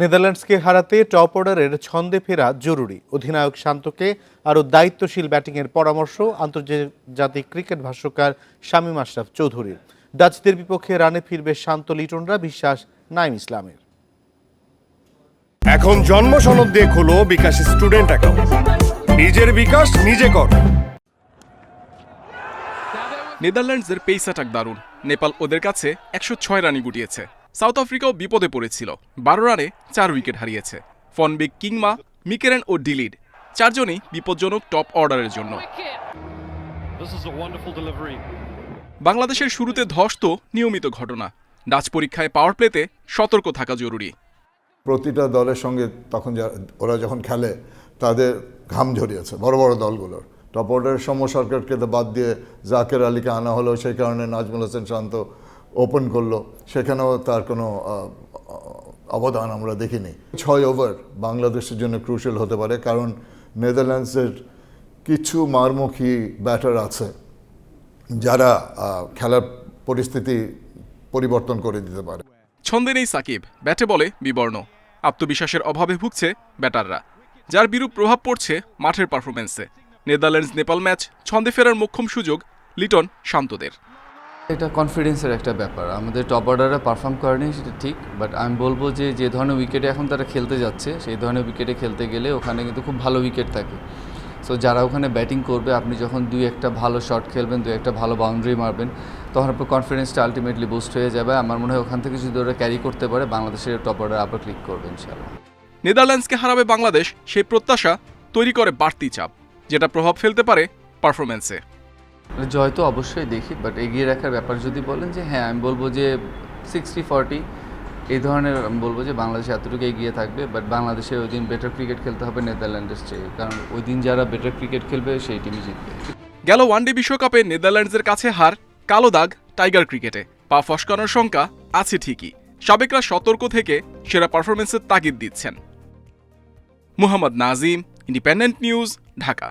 নেদারল্যান্ডসকে হারাতে টপ অর্ডারের ছন্দে ফেরা জরুরি। অধিনায়ক শান্তকে আরও দায়িত্বশীল ব্যাটিংয়ের পরামর্শ আন্তর্জাতিক ক্রিকেট ভাষ্যকার শামীম আশরাফ চৌধুরীর। ডাচদের বিপক্ষে রানে ফিরবে শান্ত লিটনরা বিশ্বাস নাইম ইসলামের। এখন জন্ম সনদ দিয়ে খোলো বিকাশ স্টুডেন্ট অ্যাকাউন্ট। নিজের বিকাশ নিজে কর। নেদারল্যান্ডসের পেস অ্যাটাক দারুণ। নেপাল ওদের কাছে একশো ছয় রানই গুটিয়েছে। সাউথ আফ্রিকাও বিপদে পড়েছিল। বারো রানে চার উইকেট হারিয়েছে। ফনবিক কিংমা মিকেরেন ও ডিলিড চারজনই বিপজ্জনক টপ অর্ডারের জন্য. বাংলাদেশের শুরুতে ধস তো নিয়মিত ঘটনা। ডাচ পরীক্ষায় পাওয়ার প্লেতে সতর্ক থাকা জরুরি। প্রতিটা দলের সঙ্গে তখন ওরা যখন খেলে তাদের ঘাম ঝরিয়েছে বড় বড় দলগুলোর। টপ অর্ডারের সৌম্য সরকারকে তো বাদ দিয়ে জাকের আলীকে আনা হলো সেই কারণে নাজমুল হোসেন শান্ত ওপেন করল, সেখানেও তার কোনো অবদান আমরা দেখিনি। ছয় ওভার বাংলাদেশের জন্য ক্রুশাল হতে পারে, কারণ নেদারল্যান্ডসের কিছু মারমুখী ব্যাটার আছে, যারা খেলার পরিস্থিতি পরিবর্তন করে দিতে পারে। ছন্দে নেই সাকিব, ব্যাটে বলে বিবর্ণ। আত্মবিশ্বাসের অভাবে ভুগছে ব্যাটাররা, যার বিরূপ প্রভাব পড়ছে মাঠের পারফরমেন্সে নেদারল্যান্ডস নেপাল ম্যাচ ছন্দে ফেরার মোক্ষম সুযোগ লিটন শান্তদের। এটা কনফিডেন্সের একটা ব্যাপার। আমাদের টপ অর্ডারে পারফর্ম করেনি, সেটা ঠিক বাট আমি বলব যে যে ধরনের উইকেটে এখন তারা খেলতে যাচ্ছে, সেই ধরনের উইকেটে খেলতে গেলে ওখানে কিন্তু খুব ভালো উইকেট থাকে। সো যারা ওখানে ব্যাটিং করবে, আপনি যখন দুই একটা ভালো শট খেলবেন, দুই একটা ভালো বাউন্ডারি মারবেন, তখন আপনার কনফিডেন্সটা আলটিমেটলি বুস্ট হয়ে যাবে। আমার মনে হয় ওখান থেকে যদি ওরা ক্যারি করতে পারে, বাংলাদেশের টপ অর্ডার আবার ক্লিক করবে, ইনশাআল্লাহ। নেদারল্যান্ডসকে হারাবে বাংলাদেশ, সেই প্রত্যাশা তৈরি করে বাড়তি চাপ, যেটা প্রভাব ফেলতে পারে পারফরমেন্সে জয় তো অবশ্যই দেখি বাট এগিয়ে রাখার ব্যাপার যদি বলেন যে হ্যাঁ আমি বলব যে সিক্সটি ফর্টি এই ধরনের আমি বলব যে বাংলাদেশ এতটুকু এগিয়ে থাকবে বাট বাংলাদেশে ওই দিন বেটার ক্রিকেট খেলতে হবে নেদারল্যান্ডের চেয়ে, কারণ ওই দিন যারা বেটার ক্রিকেট খেলবে, সেই টিমই জিতবে। গেল ওয়ানডে বিশ্বকাপে নেদারল্যান্ডসের কাছে হার, কালো দাগ টাইগার ক্রিকেটে পা ফসকানোর শঙ্কা আছে ঠিকই, সাবেকরা সতর্ক থেকে সেরা পারফরমেন্সের তাগিদ দিচ্ছেন। Muhammad Nazim independent news Dhaka.